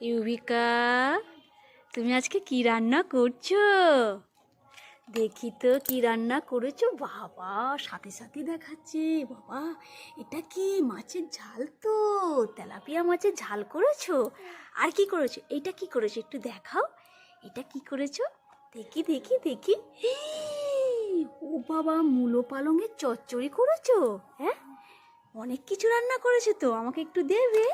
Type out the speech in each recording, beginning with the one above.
ইউবিকা, তুমি আজকে কি রান্না করছ? দেখি তো কি রান্না করেছ। বাবা, সাথে সাথে দেখাচ্ছে। বাবা, এটা কি মাছের ঝাল তো? তেলাপিয়া মাছের ঝাল করেছ? আর কি করেছ? এটা কি করেছ? একটু দেখাও। এটা কি করেছ? দেখি দেখি দেখি। ও বাবা, মূলো পালঙের চচ্চড়ি করেছ? হ্যাঁ? অনেক কিছু রান্না করেছ তো? আমাকে একটু দেবে?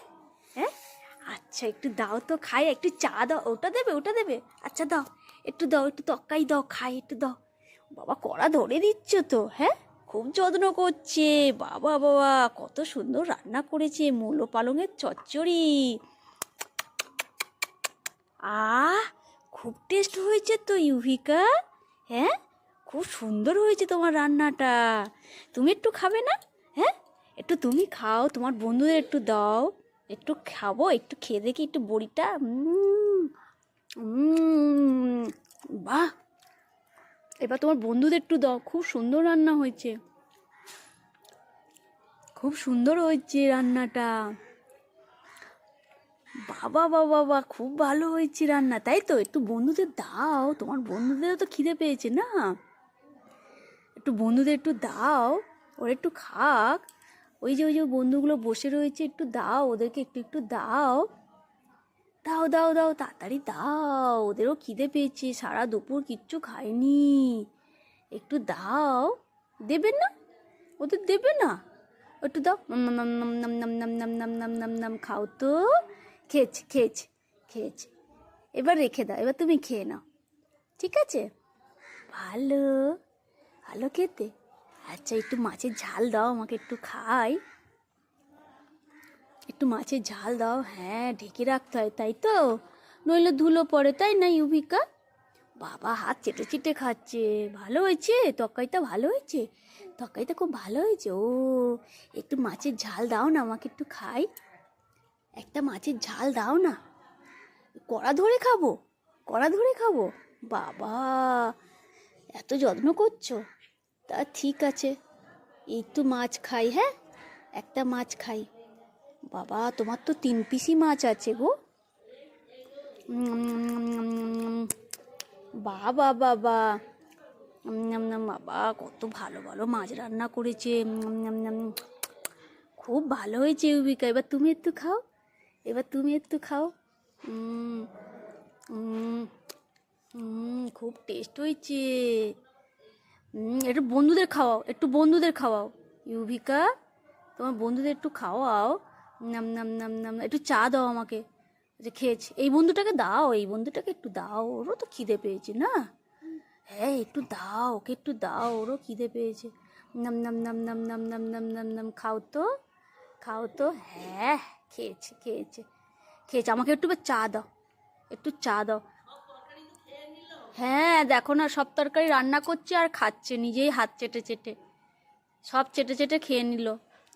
হ্যাঁ? আচ্ছা একটু দাও তো, খাই, একটু চা দাও। ওটা দেবে ওটা দেবে। আচ্ছা দাও। একটু দাও, একটু তক্কাই দাও, খাই, একটু দাও। বাবা, কড়া ধরে দিচ্ছ তো হ্যাঁ? খুব যত্ন করছে। বাবা বাবা, কত সুন্দর রান্না করেছে, মূলো পালঙের চচ্চড়ি। আহ, খুব টেস্ট হয়েছে তো, ইউভিকা। হ্যাঁ? খুব সুন্দর হয়েছে তোমার রান্নাটা। তুমি একটু খাবে না? হ্যাঁ? একটু তুমি খাও, তোমার বন্ধুদের একটু দাও। একটু খাব, একটু খেয়ে দেখি একটু বড়িটা। বাহ! এবার তোমার বন্ধুদের একটু দাও, খুব সুন্দর রান্না হয়েছে। খুব সুন্দর হয়েছে রান্নাটা। বাবা বাবা বাবা, খুব ভালো হয়েছে রান্না, তাই তো? একটু বন্ধুদের দাও, তোমার বন্ধুদেরও তো খিদে পেয়েছে না? একটু বন্ধুদের একটু দাও, ওরা একটু খাক। ওই যে ওই যে বন্ধুগুলো বসে রয়েছে একটু দাও ওদেরকে একটু একটু দাও দাও দাও দাও তাড়াতাড়ি দাও ওদেরও খিদে পেয়েছে সারা দুপুর কিচ্ছু খায়নি একটু দাও দেবেন না ওদের দেবে না একটু দাও নাম নাম নাম নাম নাম নাম নাম নাম নাম নাম খাও তো খেয়েছে খেয়েছে খেয়েছে এবার রেখে দাও এবার তুমি খেয়ে নাও ঠিক আছে ভালো ভালো খেতে আচ্ছা একটু মাছের ঝাল দাও, আমাকে একটু খাই। একটু মাছের ঝাল দাও হ্যাঁ ঢেকে রাখতে হয়, তাই তো? নইলে ধুলো পড়ে, তাই না, ইউভিকা? বাবা, হাত চেটে চেটে খাচ্ছে। ভালো হয়েছে? তরকারিটা ভালো হয়েছে? তরকারিটা খুব ভালো হয়েছে? ও, একটু মাছের ঝাল দাও না, আমাকে একটু খাই। একটা মাছের ঝাল দাও না। কড়া ধরে খাব? কড়া ধরে খাব? বাবা, এত যত্ন করছ? তা ঠিক আছে। একটু মাছ খাই হ্যাঁ? একটা মাছ খাই। বাবা, তোমার তো তিন পিসি মাছ আছে গো। বাবা বাবা বাবা, কত ভালো ভালো মাছ রান্না করেছে। খুব ভালো হয়েছে ইউবিকা এবার তুমি একটু খাও। এবার তুমি একটু খাও। খুব টেস্ট হয়েছে। একটু বন্ধুদের খাওয়াও একটু বন্ধুদের খাওয়াও ইউভিকা তোমার বন্ধুদের একটু খাওয়াও নাম নাম নাম নাম একটু চা দাও আমাকে যে খেয়েছি এই বন্ধুটাকে দাও এই বন্ধুটাকে একটু দাও ওরও তো খিদে পেয়েছে না হ্যাঁ একটু দাও ওকে একটু দাও ওরও খিদে পেয়েছে নাম নাম নাম নাম নাম নাম নাম নাম নাম খাও তো খাও তো হ্যাঁ খেয়েছে খেয়েছে খেয়েছে আমাকে একটু চা দাও একটু চা দাও হ্যাঁ দেখো না, সব তরকারি রান্না করছে আর খাচ্ছে, নিজেই হাত চেটে চেটে। সব চেটে চেটে খেয়ে নিল।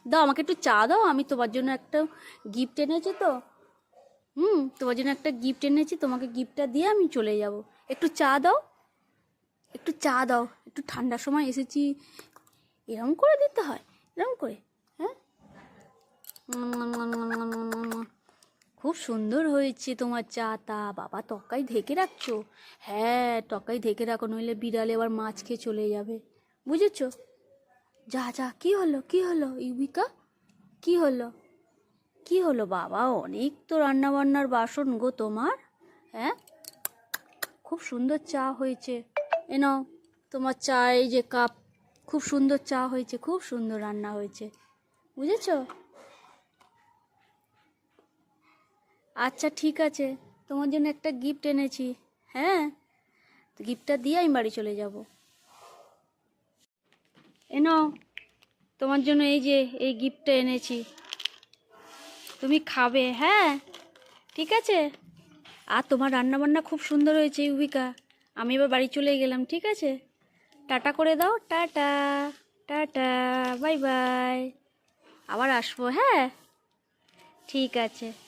দাও, আমাকে একটু চা দাও, আমি তোমার জন্য একটা গিফট এনেছি তো। হুম, তোমার জন্য একটা গিফট এনেছি, তোমাকে গিফটটা দিয়ে আমি চলে যাব। একটু চা দাও, একটু চা দাও। একটু ঠান্ডার সময় এসেছি। এরম করে দিতে হয়, এরম করে হ্যাঁ? সুন্দর হয়েছে তোমার চা, তা বাবা টকাই ঢেকে রাখছো? হ্যাঁ টকাই ঢেকে রাখো, নইলে বিড়ালে আবার মাছ খেয়ে চলে যাবে। বুঝেছ? যা যা, কি হলো কি হলো, ইউবিকা? কি হলো? কি হলো বাবা? অনেক তো রান্না বান্নার বাসন গো তোমার। হ্যাঁ? খুব সুন্দর চা হয়েছে। এ নাও, তোমার চা এই যে কাপ, খুব সুন্দর চা হয়েছে, খুব সুন্দর রান্না হয়েছে। বুঝেছ? আচ্ছা ঠিক আছে। তোমার জন্য একটা গিফট এনেছি। হ্যাঁ? গিফটটা দিয়ে আমি বাড়ি চলে যাব। এনো তোমার জন্য এই যে, এই গিফটটা এনেছি। তুমি খাবে হ্যাঁ? ঠিক আছে? আর তোমার রান্না বান্না খুব সুন্দর হয়েছে ইউবিকা আমি এবার বাড়ি চলে গেলাম, ঠিক আছে? টাটা করে দাও, টাটা টাটা, বাই বাই। আবার আসব হ্যাঁ? ঠিক আছে।